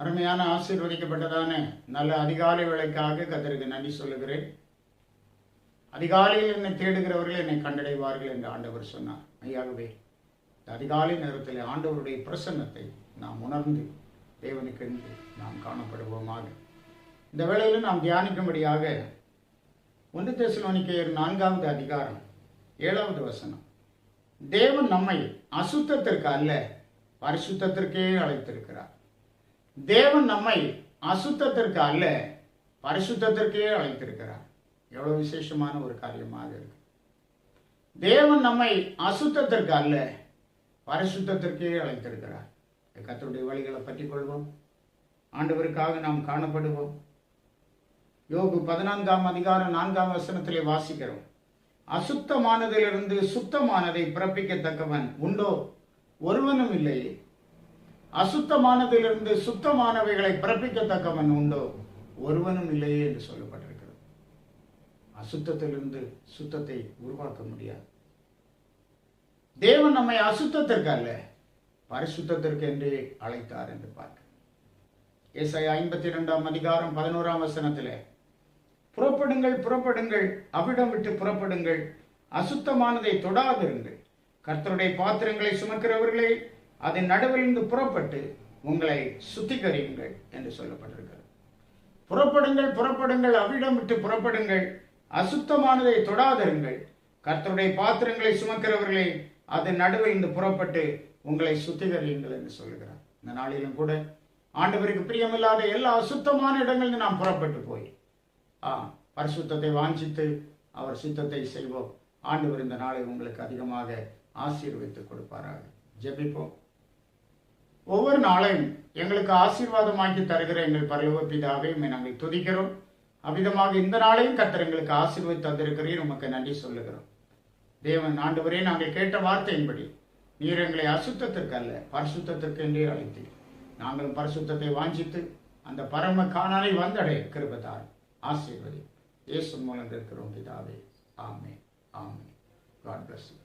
அருமையான ஆசீர்வதிக்கப்பட்டதான நல்ல அதிகாலை வேலைக்காக கத்தருக்கு நன்றி சொல்லுகிறேன். அதிகாலையில் என்னை தேடுகிறவர்கள் என்னை கண்டடைவார்கள் என்று ஆண்டவர் சொன்னார். ஐயாகவே இந்த அதிகாலை நேரத்தில் ஆண்டவருடைய பிரசன்னத்தை நாம் உணர்ந்து தேவனுக்கு என்று நாம் காணப்படுவோமாக. இந்த வேளையில் நாம் தியானிக்கும்படியாக ஒன்று தேசலோனிக்கையர் நான்காவது அதிகாரம் ஏழாவது வசனம். தேவன் நம்மை அசுத்தத்திற்கு அல்ல பரிசுத்தத்திற்கே அழைத்திருக்கிறார். தேவன் நம்மை அசுத்தத்திற்கு அல்ல பரிசுத்தத்திற்கே அழைத்திருக்கிறார். எவ்வளவு விசேஷமான ஒரு காரியமாக இருக்கு. தேவன் நம்மை அசுத்தத்திற்கு அல்ல பரிசுத்தத்திற்கே அழைத்திருக்கிறார். கத்தருடைய வழிகளை பற்றி கொள்வோம். ஆண்டவருக்காக நாம் காணப்படுவோம். யோகு பதினான்காம் அதிகாரம் நான்காம் வசனத்திலே வாசிக்கிறோம். அசுத்தமானதிலிருந்து சுத்தமானதை பிறப்பிக்கத்தக்கவன் உண்டோ? ஒருவனும் இல்லையே அசுத்தமானதிலிருந்து சுத்தமானவைகளை பிறப்பிக்கத்தக்கவன் உண்டோ? ஒருவனும் இல்லையே என்று சொல்லப்பட்டிருக்கிறது. அசுத்தத்திலிருந்து சுத்தத்தை உருவாக்க முடியாது. தேவன் நம்மை அசுத்தத்திற்கு அல்ல பரிசுத்தத்திற்கு என்றே அழைத்தார் என்று பார்க்க. ஏசாய ஐம்பத்தி இரண்டாம் அதிகாரம் பதினோராம் வசனத்தில் புறப்படுங்கள் புறப்படுங்கள் அவிடம் விட்டு புறப்படுங்கள். அசுத்தமானதை தொடாதிருங்கள். கர்த்தருடைய பாத்திரங்களை சுமக்கிறவர்களே அதன் நடுவிலிருந்து புறப்பட்டு உங்களை சுத்திகரியுங்கள் என்று சொல்லப்பட்டிருக்கிறது. புறப்படுங்கள் புறப்படுங்கள் அவிடம் விட்டு புறப்படுங்கள் அசுத்தமானதை தொடாதருங்கள். கர்த்தருடைய பாத்திரங்களை சுமக்கிறவர்களே அதன் நடுவில் இருந்து புறப்பட்டு உங்களை சுத்திகரியுங்கள் என்று சொல்லுகிறார். இந்த நாளிலும் கூட ஆண்டவருக்கு பிரியமில்லாத எல்லா அசுத்தமான இடங்களில் நாம் புறப்பட்டு போய் ஆ பரிசுத்தத்தை வாஞ்சித்து அவர் சித்தத்தை செய்வோம். ஆண்டவர் இந்த நாளை உங்களுக்கு அதிகமாக ஆசீர்வித்து கொடுப்பாராக. ஜெபிப்போம். ஒவ்வொரு நாளையும் எங்களுக்கு ஆசீர்வாதமாக்கி தருகிற எங்கள் பரலோக பிதாவையும் நாங்கள் துதிக்கிறோம். அவ்விதமாக இந்த நாளையும் கத்தர் எங்களுக்கு ஆசீர்வதி தந்திருக்கிறீர் உமக்கு நன்றி சொல்லுகிறோம். தேவன் ஆண்டவரே நாங்கள் கேட்ட வார்த்தையின்படி நீர் எங்களை அசுத்தத்திற்கு அல்ல பரிசுத்திற்கு என்றே அழைத்தீர். நாங்களும் பரிசுத்தத்தை வாஞ்சித்து அந்த பரம காணாலை வந்தடைய கிருபதார் ஆசீர்வதி இயேசு மூலம் இருக்கிறோம் பிதாவே. ஆமே ஆமே காட் பிளஸ் யூ